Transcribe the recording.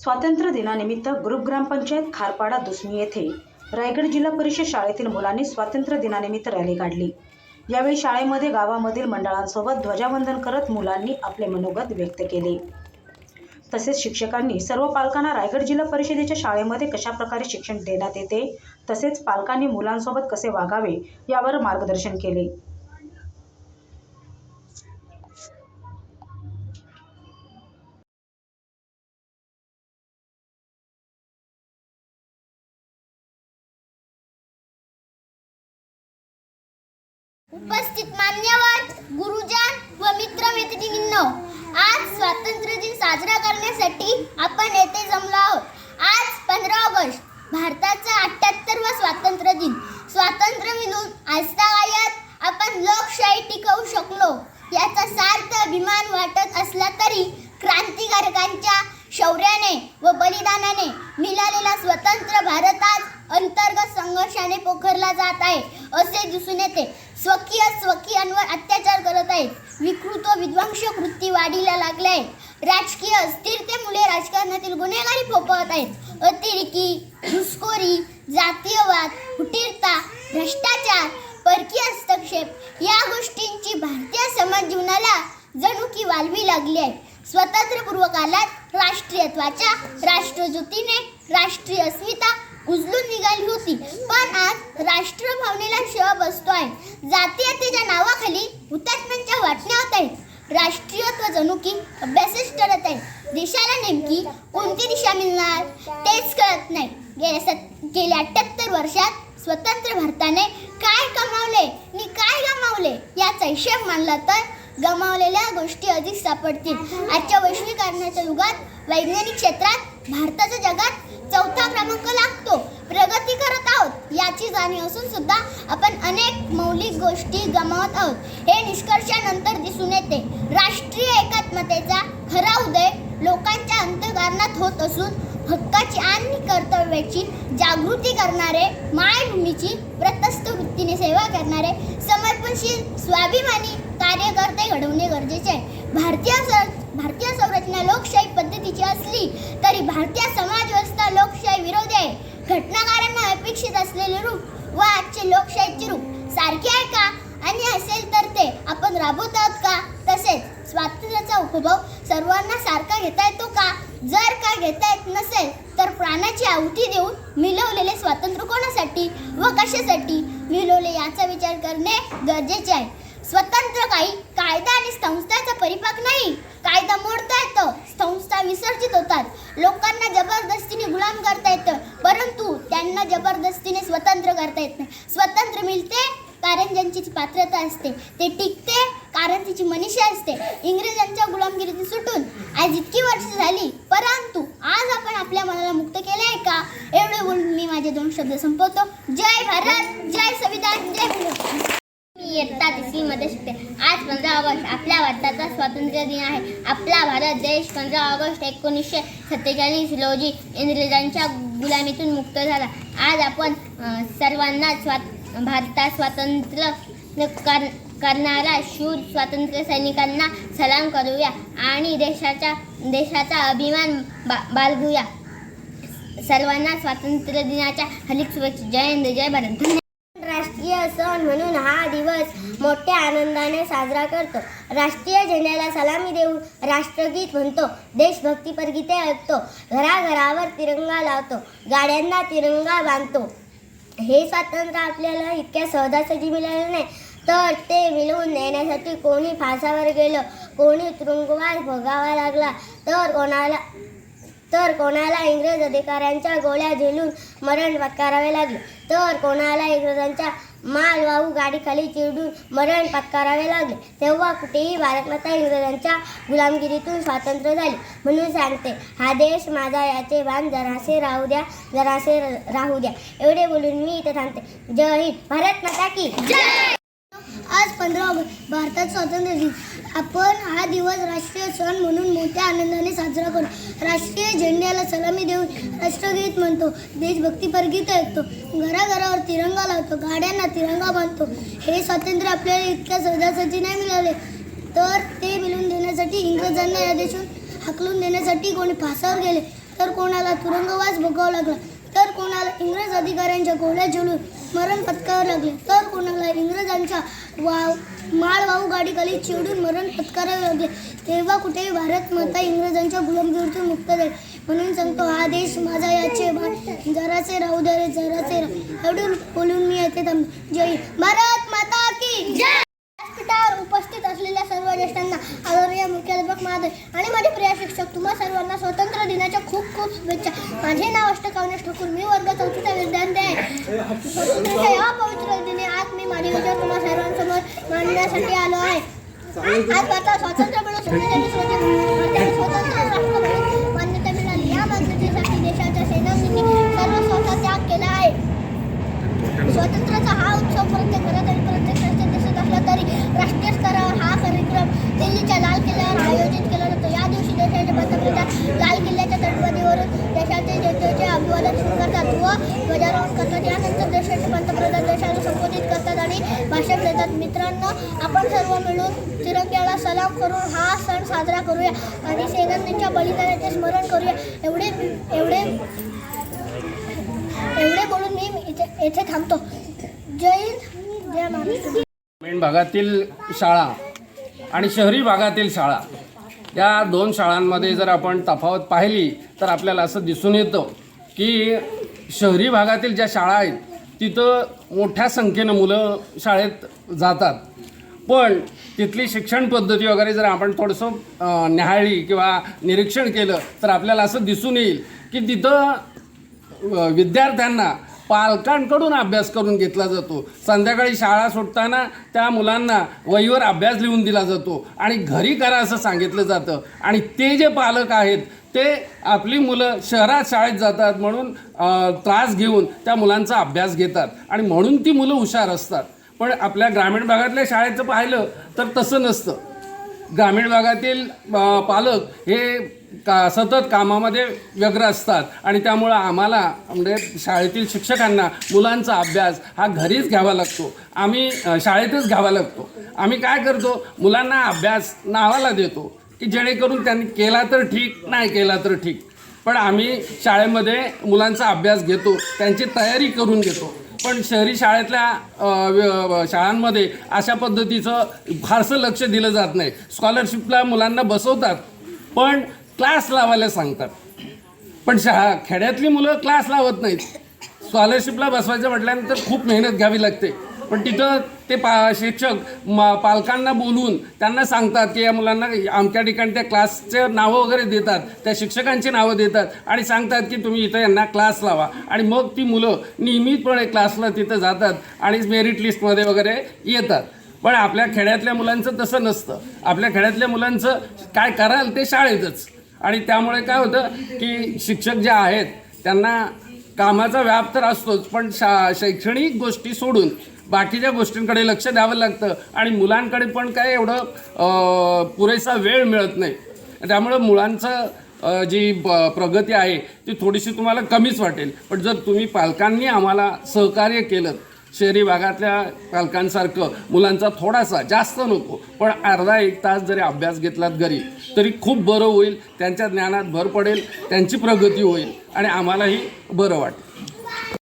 स्वातंत्र्य दिनानिमित्त ग्रुप ग्रामपंचायत खारपाडा दुसमी येथे रायगड जिल्हा परिषद शाळेतील मुलांनी स्वातंत्र्य दिनानिमित्त रॅली काढली. यावेळी शाळेमध्ये गावामधील मंडळांसोबत ध्वजावंदन करत मुलांनी आपले मनोगत व्यक्त केले. तसेच शिक्षकांनी सर्व पालकांना रायगड जिल्हा परिषदेच्या शाळेमध्ये कशा प्रकारे शिक्षण देण्यात येते तसेच पालकांनी मुलांसोबत कसे वागावे यावर मार्गदर्शन केले. उपस्थित मान्यवर गुरुजन व मित्र मैत्रिणींनो आज स्वातंत्र्य दिन साजरा करण्यासाठी आपण येथे जमलो आहोत. आज पंधरा ऑगस्ट भारताचा अठ्ठ्याहत्तरवा स्वातंत्र्य दिन. स्वातंत्र्य मिळून आजतागायत आपण लोकशाही टिकवू शकलो. याचा सार्थ अभिमान वाटत असला तरी क्रांतिकारकांच्या शौर्याने व बलिदानाने मिळालेला स्वतंत्र भारत आज अंतर्गत संघर्षाने पोखरला जात आहे. असे दिसून येते. स्वकीय स्वकीयांवर अत्याचार करत आहेत. विकृत विध्वंस वृत्ती वाढीला लागल्या आहेत राजकीय अस्थिरतेमुळे राजकारणातील गुन्हेगारी फोपवत आहेत. अतिरेकी घुसखोरी जातीयवाद हुटीरता भ्रष्टाचार परकीय हस्तक्षेप या गोष्टींची भारतीय समाज जीवनाला जणू की वालवी लागली आहे. स्वातंत्र्यपूर्व काळात राष्ट्रीयत्वाच्या राष्ट्रज्योतीने राष्ट्रीय अस्मिता उजलून निघाली होती. पण आज राष्ट्रभावनेला शह बसतो आहे जातीयतेच्या नावाखाली हुतात्म्यांच्या वाटण्या होत आहेत. राष्ट्रीयत्व जणू की अभ्यासच ठरत आहे देशाला नेमकी कोणती दिशा मिळणार तेच कळत नाही. गेल्या सत गेल्या अठ्ठ्याहत्तर वर्षात स्वतंत्र भारताने काय कमावले आणि काय गमावले याचा हिशेब मानला तर गमावलेल्या गोष्टी अधिक सापडतील. आजच्या वैश्विकरणाच्या युगात वैज्ञानिक क्षेत्रात भारताच्या जगात चौथा क्रमांक लागतो. प्रगती करत आहोत याची जाणीव असून सुद्धा आपण अनेक मौलिक गोष्टी गमावत आहोत. हे निष्कर्षानंतर दिसून येते. राष्ट्रीय एकात्मतेचा खरा उदय लोकांच्या अंतकारणात होत असून हक्काची आणि कर्तव्याची जागृती करणारे मायभूमीची प्रतस्थ वृत्तीने सेवा करणारे समर्पणशील स्वाभिमानी कार्यकर्ते घडवणे गरजेचे आहे. भारतीय भारतीय संरचना लोकशाही पद्धतीची असली तरी भारतीय समाज व्यवस्था लोकशाही विरोधी आहे. घटनाकारांना अपेक्षित असलेले रूप व आजचे लोकशाहीचे रूप सारखे आहे का? आणि असेल तर ते आपण राबवत आहोत का? तसेच स्वातंत्र्याचा उपभोग सर्वांना सारखा घेता येतो का? जर का घेता येत नसेल तर प्राणाची आहुती देऊन मिळवलेले स्वातंत्र्य कोणासाठी व कशासाठी? मिळवले याचा विचार करणे गरजेचे आहे. स्वतंत्र काही कायदा आणि संस्थाचा परिपाक नाही. कायदा मोडता येतं संस्था विसर्जित होतात. लोकांना जबरदस्तीने गुलाम करता येतं परंतु त्यांना जबरदस्तीने स्वतंत्र करता येत नाही. स्वतंत्र मिळते कारण ज्यांची पात्रता असते. ते टिकते कारण तिची मनीषा असते. इंग्रजांच्या गुलामगिरीतून सुटून आज इतकी वर्ष झाली परंतु आज आपण आपल्या मनाला मुक्त केले आहे का? एवढे बोलून मी माझे दोन शब्द संपवतो. जय भारत जय संविधान जय भीम मी इयत्ता तिसरीमध्ये आज पंधरा ऑगस्ट आपल्या भारताचा स्वातंत्र्य दिन आहे. आपला भारत देश पंधरा ऑगस्ट एकोणीसशे सत्तेचाळीस रोजी इंग्रजांच्या गुलामीतून मुक्त झाला. आज आपण सर्वांना स्वात भारतात स्वातंत्र्य कर करणाऱ्या शूर स्वातंत्र्य सैनिकांना सलाम करूया आणि देशाच्या देशाचा अभिमान बा बाळगूया. सर्वांना स्वातंत्र्य दिनाच्या हलिक शुभेच्छा. जय हिंद जय भारत. धन्यवाद. सण म्हणून हा दिवस मोठ्या आनंदाने साजरा करतो. राष्ट्रीय झेंड्याला सलामी देऊन राष्ट्रगीत म्हणतो. देशभक्तीपर गीते ऐकतो. घराघरावर तिरंगा लावतो. गाड्यांना तिरंगा बांधतो. हे स्वातंत्र्य आपल्याला इतक्या सहजासहजी मिळालं नाही. तर ते मिळवून देण्यासाठी कोणी फासावर गेलं? कोणी तुरुंगवास भोगावा लागला? तर कोणाला तर कोणाला इंग्रज अधिकाऱ्यांच्या गोळ्या झेलून मरण पत्करावे लागले? तर कोणाला इंग्रजांच्या माल वाहू गाडीखाली चिरडून मरण पत्करावे लागले. तेव्हा कुठेही भारतमाता इंग्रजांच्या गुलामगिरीतून स्वातंत्र्य झाले. म्हणून सांगते हा देश माझा याचे भान जरासे राहू द्या जरासे राहू द्या. एवढे बोलून मी इथे थांबते. जय हिंद. भारत माता की आज पंधरा ऑगस्ट भारतात स्वातंत्र्य दिन. आपण हा दिवस राष्ट्रीय सण म्हणून मोठ्या आनंदाने साजरा करतो राष्ट्रीय झेंड्याला सलामी देऊन राष्ट्रगीत म्हणतो. देशभक्तीपर गीत ऐकतो. घराघरावर तिरंगा लावतो. गाड्यांना तिरंगा बांधतो. हे स्वातंत्र्य आपल्याला इतक्या सहजासहजी नाही मिळाले. तर ते मिळवून देण्यासाठी इंग्रजांना या देशून हाकलून देण्यासाठी कोणी फासावर गेले. तर कोणाला तुरुंगवास भोगावा लागला? तर कोणाला इंग्रज अधिकाऱ्यांच्या गोळ्या झेलून मरण पत्करावं लागले. तर कोणाला इंग्रजांच्या वाव माळवाहू गाडीखाली चिडून मरण पत्करावे लागले. तेव्हा कुठे भारत माता इंग्रजांच्या गुलामगिरीतून मुक्त झाली. म्हणून सांगतो हा देश माझा याचे भान जराचे राहू दे जराचे राहू एवढून बोलून मी येथे थांबतो जय भारत माता की जय! व्यासपीठावर उपस्थित असलेल्या सर्व ज्येष्ठांना आदरणीय मुख्याध्यापक महादेव आणि माझे प्रिय शिक्षक तुम्हा सर्वांना स्वतंत्र दिनाच्या खूप शुभेच्छा. माझे नाव अष्टकावनेश ठाकूर. मी वर्ग चौथीचा विद्यार्थी आहे. या पवित्र दिने आज मी माझे विचार तुम्हा सर्वांसमोर मांडण्यासाठी आलो आहे. आज भारतात स्वातंत्र्य मिळून स्वतंत्र राष्ट्र म्हणून मान्यता मिळाली या मान्यतेसाठी देशाच्या सेनानींनी सर्व स्वतः त्याग केला आहे. स्वातंत्र्याचा हा उत्सव प्रत्येक घरात आणि प्रत्येक दिसत असला तरी राष्ट्रीय स्तरावर हा कार्यक्रम दिल्लीच्या लाल किल्ल्यावर व ध्वजारोहण करतात. यानंतर देशाचे पंतप्रधान देशाला संबोधित करतात आणि भाषण देतात. मित्रांनो आपण सर्व मिळून तिरंग्याला सलाम करून हा सण साजरा करूया आणि सेनानींच्या बलिदानाचे स्मरण करूया. एवढे एवढे एवढे बोलून मी इथे येथे थांबतो. जय हिंद. जय महाराष्ट्र. ग्रामीण भागातील शाळा आणि शहरी भागातील शाळा या दोन शाळांमध्ये जर आपण तफावत पाहिली तर आपल्याला असं दिसून येतं की शहरी भागातील ज्या शाळा आहेत तिथं मोठ्या संख्येनं मुलं शाळेत जातात. पण तिथली शिक्षण पद्धती वगैरे जर आपण थोडंसं न्याहाळी किंवा निरीक्षण केलं तर आपल्याला असं दिसून येईल की तिथं विद्यार्थ्यांना पालकांकडून अभ्यास करून घेतला जातो. संध्याकाळी शाळा सुटताना त्या मुलांना वहीवर अभ्यास लिहून दिला जातो. आणि घरी करा असं सांगितलं जातं. आणि ते जे पालक आहेत ते आपली मुलं शहरात शाळेत जातात म्हणून त्रास घेऊन त्या मुलांचा अभ्यास घेतात. आणि म्हणून ती मुलं हुशार असतात. पण आपल्या ग्रामीण भागातल्या शाळेचं पाहिलं तर तसं नसतं. ग्रामीण भागातील पालक हे का सतत कामामध्ये व्यग्र असतात. आणि त्यामुळं आम्हाला म्हणजे शाळेतील शिक्षकांना मुलांचा अभ्यास हा घरीच घ्यावा लागतो. आम्ही शाळेतच घ्यावा लागतो. आम्ही काय करतो? मुलांना अभ्यास नावाला देतो. की जेणेकरून त्यांनी केला तर ठीक नाही केला तर ठीक. पण आम्ही शाळेमध्ये मुलांचा अभ्यास घेतो त्यांची तयारी करून घेतो. पण शहरी शाळेतल्या व्य- शाळांमध्ये अशा पद्धतीचं फारसं लक्ष दिलं जात नाही. स्कॉलरशिपला मुलांना बसवतात पण क्लास लावायला सांगतात. पण शाळा खेड्यातली मुलं क्लास लावत नाहीत. स्कॉलरशिपला बसवायचं म्हटल्यानंतर खूप मेहनत घ्यावी लागते. पण तिथं ते पा शिक्षक म पालकांना बोलून त्यांना सांगतात की या मुलांना आमच्या ठिकाणी त्या क्लासचे नावं वगैरे देतात त्या शिक्षकांची नावं देतात आणि सांगतात की तुम्ही इथं यांना क्लास लावा. आणि मग ती मुलं नियमितपणे क्लासला तिथं जातात आणि मेरिट लिस्टमध्ये वगैरे येतात. पण आपल्या खेड्यातल्या मुलांचं तसं नसतं. आपल्या खेड्यातल्या मुलांचं काय कराल ते शाळेतच. आणि त्यामुळे काय होतं की शिक्षक जे आहेत त्यांना कामाचा व्याप तर असतोच पण शा शैक्षणिक गोष्टी सोडून बाकीच्या गोष्टींकडे लक्ष द्यावं लागतं. आणि मुलांकडे पण काय एवढं पुरेसा वेळ मिळत नाही. त्यामुळं मुलांचं जी ब- प्रगती आहे ती थोडीशी तुम्हाला कमीच वाटेल. पण जर तुम्ही पालकांनी आम्हाला सहकार्य केलं शहरी भागातल्या पालकांसारखं मुलांचा थोडासा जास्त नको पण अर्धा एक तास जरी अभ्यास घेतलात घरी तरी खूप बरं होईल त्यांच्या ज्ञानात भर पडेल त्यांची प्रगती होईल आणि आम्हालाही बरं वाटेल.